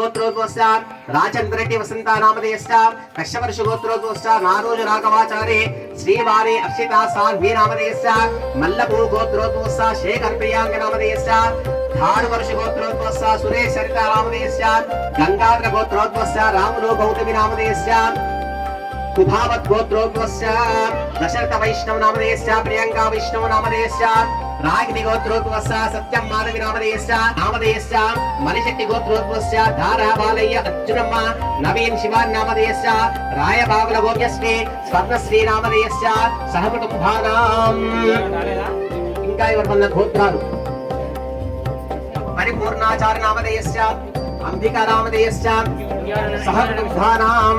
గోత్రోద్వస్య రాజేంద్రెడ్డి వసంత నామధేయశ్చ కశ్యపర్ష గోత్రోద్వస్య నారోజు రాఘవాచారి. శ్రీవారి అర్షిత సాధ్వి నామధేయశ్చ మల్లపూ గోత్రోద్వస్య శేఖర్ ప్రియాంక నామధేయశ్చ ధారువర్ష గోత్రోద్వస్య సురేష్ సరిత నామధేయశ్చ గంగాధర గోత్రోద్వస్య రాములు గౌతమి నామధేయశ్చ కుభావత్ గోత్రోద్వస్య దశరథ వైష్ణవ నామధేయస్య ప్రియాంకా వైష్ణవ నామధేయస్య రాగిని గోత్రోద్వస్య సత్యం మాధవి నామధేయస్య నామధేయస్య మణిశక్తి గోత్రోద్వస్య ధారా బాలయ్య అర్జునమ్మ నవీన్ శివాన్ నామధేయస్య రాయబాగుల గోప్యశ్రీ స్వర్ణశ్రీ నామధేయస్య సహకుటుంబానాం ఇంకా ఎవరి గోత్రాలు? పరిపూర్ణాచార నామధేయస్య అంబికా నామధేయస్య సహకుటుంబానాం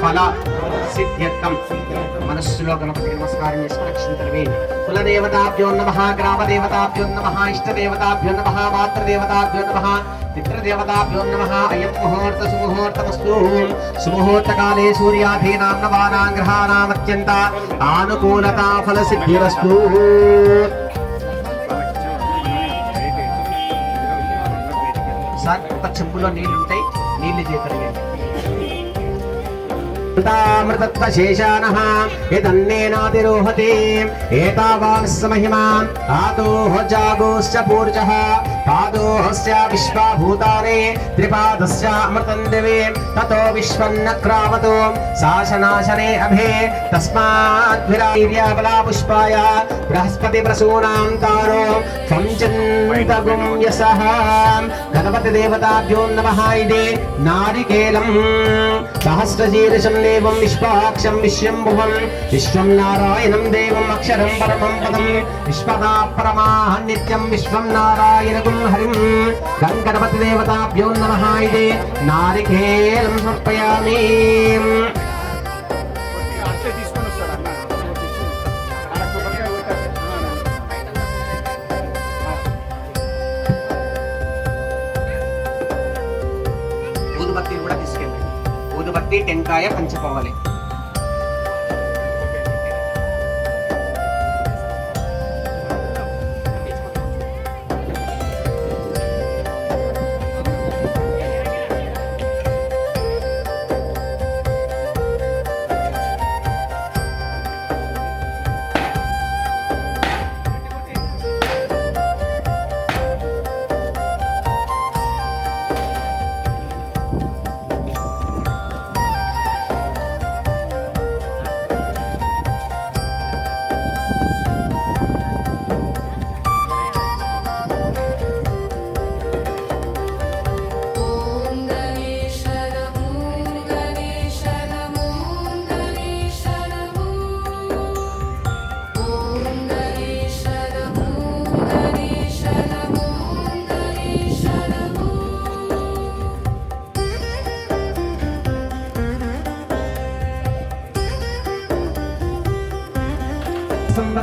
ఫల సిద్ధ్యర్థం మనస్సులో గణపతి నమస్కారం చేసి అక్షంతరవి కులదేవతాభ్యో నమ గ్రామదేవతాభ్యో నమ ఇష్టదేవతాభ్యో నమ మాతృదేవతాభ్యో నమ పితృదేవతాభ్యో నమ అయం ముహూర్త సుముహూర్తమస్తు. సుముహూర్తకాలే సూర్యాధీనాం నవానాం గ్రహాణామత్యంత ఆనుకూలతా ఫల సిద్ధిరస్తు సార్ ఒక చెంబులో నీళ్ళు ఉంటాయి నీళ్ళు చేతరిగండి అమృతత్వశేషానః యదన్నేనాతిరోహతి ఏతావాన్స్ మహిమాన్ ఆదోహ జాగోశ్చ పూర్జ పాదోహస్య విశ్వభూతాని త్రిపాదస్య అమృతం దివే తతో విశ్వన్న క్రామతో శాసనాశనే అభే తస్మాద్భిరార్యాబలా పుష్పాయ బృహస్పతి ప్రసూనాం తారో త్వం చింతగుం యసః గణపతి దేవతాభ్యో నమః ఇది నారికేలం సహస్రశీర్షం దేవం విశ్వాక్షం విశ్వంభువం విశ్వం నారాయణం దేవం అక్షరం పరమం పదం విశ్వదా పరమా నిత్యం విశ్వం నారాయణగుం హరిం గంగణపతి దేవతాభ్యో నమ ఇదే నారికేలం సమర్పయామి వెంకాయ పంచపవ్వాలి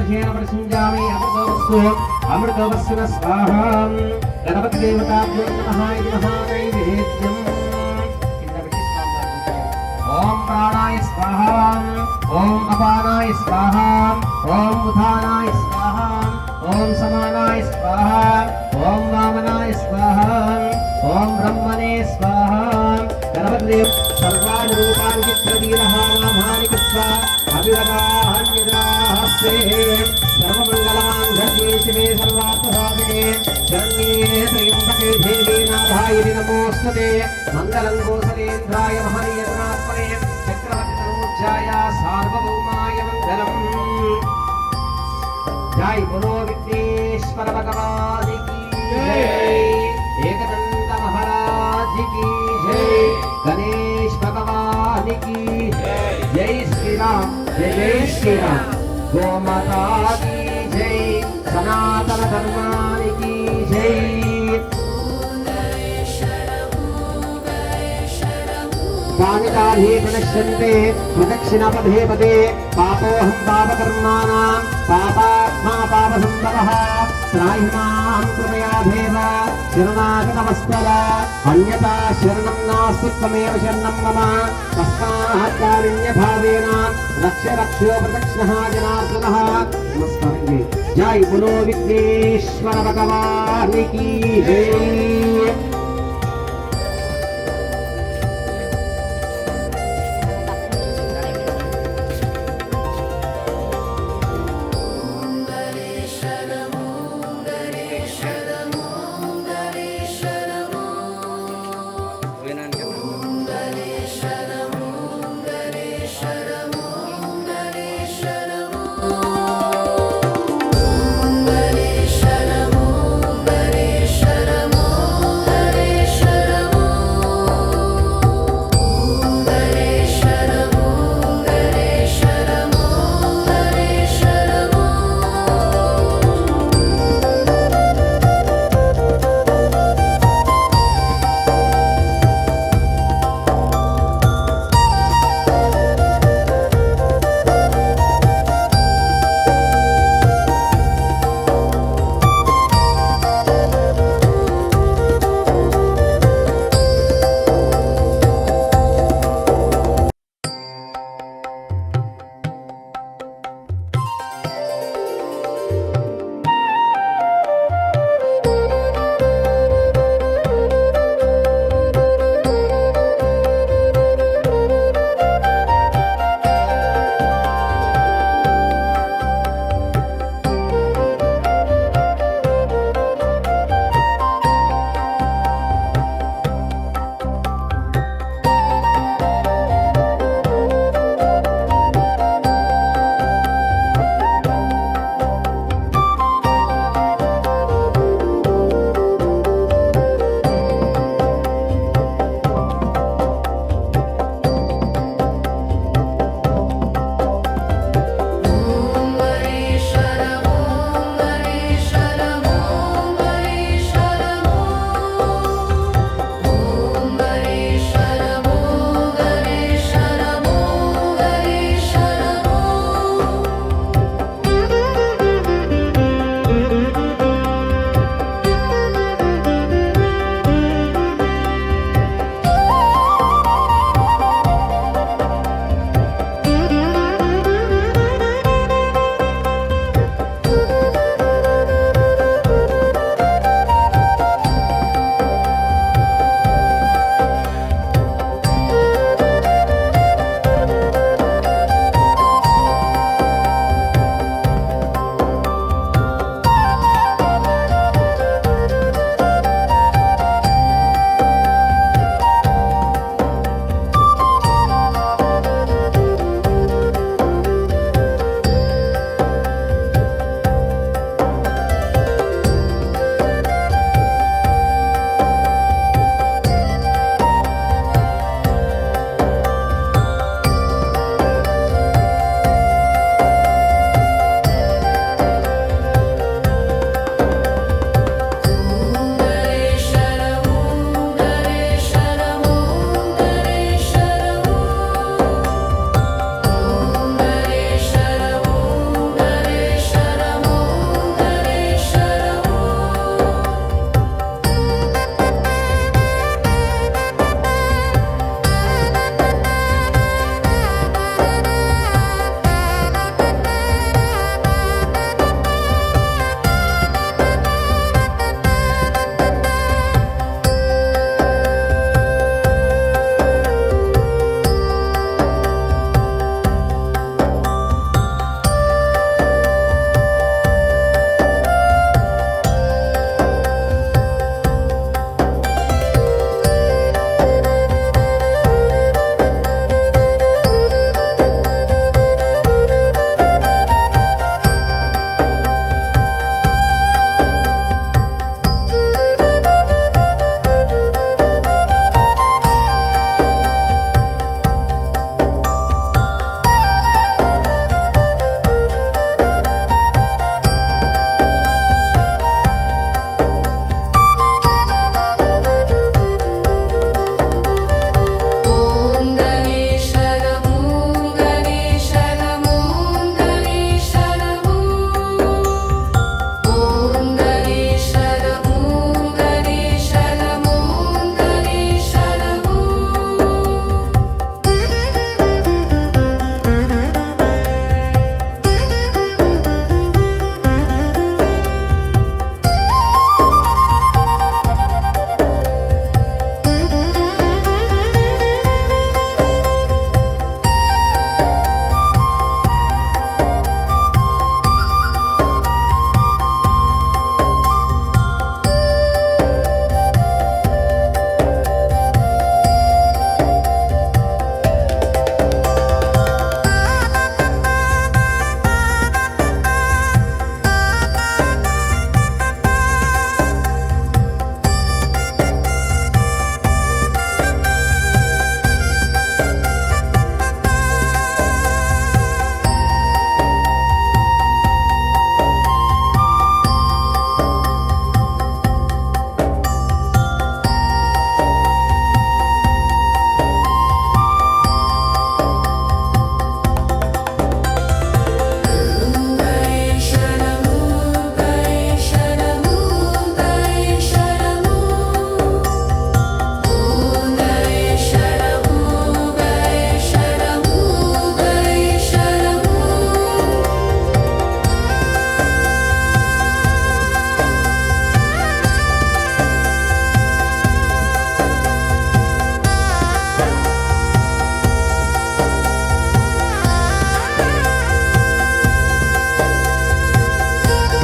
సంవర్ధేన ప్రసంజామి అమృతవస్తు అమృతవస్తున స్వాహాం. గణపతి దేవతాభ్యో నమః ఇది మహానైవేద్యం. ఓం ప్రాణాయ స్వాహాం ఓం అపానాయ స్వాహాం ఓం ఉదానాయ స్వాహాం ఓం సమానాయ ఓం వామనాయ ఓం బ్రహ్మణే గణపతి దేవ సర్వాణి రూపాన్ని చిత్రవీరః सर्वमङ्गलान्यदास्ते सर्वमङ्गलान्धे शिवे सर्वार्थसाधने शरण्ये त्र्यम्बके देवी नाथाय नमोऽस्तुते मङ्गलं कोसलेन्द्राय महनीयतनात्मने चक्रवर्तितनोध्याय सार्वभौमाय मङ्गलम् जय गुरो विघ्नेश्वर भगवान् की जय एकदन्त महाराज की जय गणेश भगवान् की जय जय श्री राम గోమాతాకి జై సనాతన ధర్మానికి జై పావితాభే ప్రదక్ష్యంతే ప్రదక్షిణపదే పదే పాపోహం పాపకర్మాణ పాపాత్మా పాపసంభవ तानि प्रणश्यन्ते प्रदक्षिणपदे पदे पापोऽहं पापकर्माणां पापात्मा पापसम्भवः त्राहि मां कृपया देव शरणागतमस्तव अन्यथा शरणं नास्ति त्वमेव शरणं मम तस्मात् कारुण्यभावेन रक्ष रक्षो प्रदक्षिणः जनार्दनः नमस्कारं जी जय बोलो विघ्नेश्वर भगवान की जय